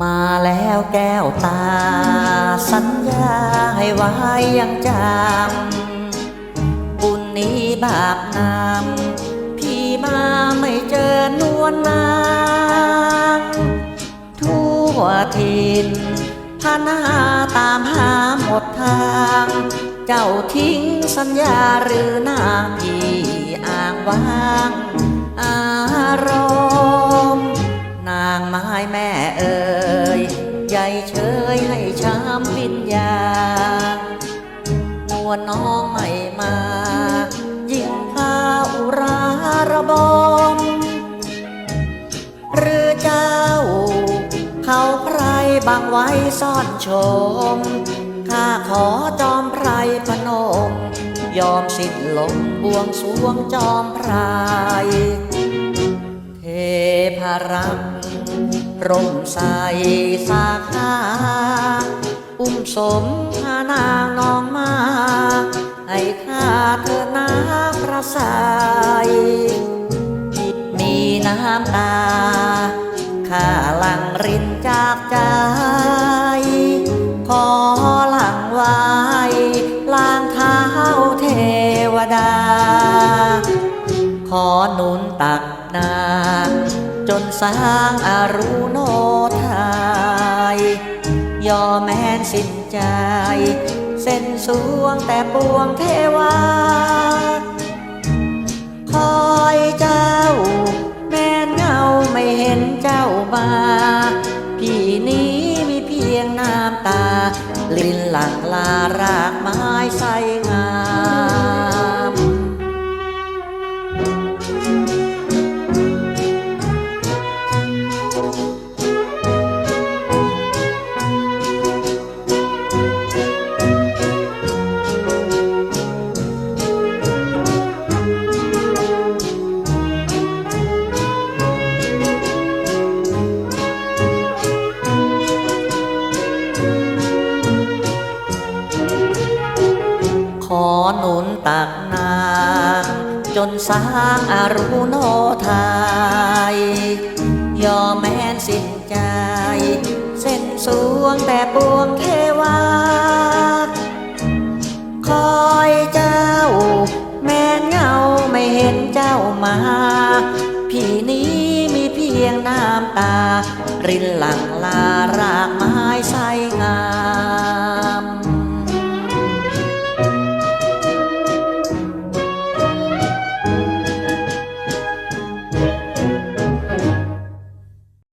มาแล้วแก้วตา สัญญาให้ไว้ยังจำบุญนี้บาปนำพี่มาไม่เจอนวลนางทั่วทินพนาตามหาหมดทาง เจ้าทิ้งสัญญาหรือนางพี่อ้างว้างอารม เชยให้ช้ำวิญญาณนวลน้องไม่มา ยิ่งพาอุราระบมหรือเจ้า เขาไพรบางไว้ซ่อนชม ข้าขอจอมไพรพนม ยอมสิ้นลมบวงสวงจอมไพร พรักร่มใสสาขาอุ้มสมพานางน้องมา ให้ข้าเธอนาพระสายมีน้ำตาข้าหลังรินจากใจ ขอหลังไว้ล้างเท้าเทวดา ขอหนุนตักนา จนสร้างอารุโนไทยยอแม้นสิ้นใจ เส้นสวงแต่ปวงเทวา คอยเจ้า แม่นเงาไม่เห็นเจ้ามาพี่นี้มีเพียงน้ำตา ลินหลังลารากไม้ใสงา ขอหนุนตักนางจนสร้างอารุโนไทยยอมแม้นสิ้นใจ เส้นสวงแต่ปวงเทวา คอยเจ้า แม่นเงาไม่เห็นเจ้ามา พี่นี้มีเพียงน้ำตา รินหลังลารากไม้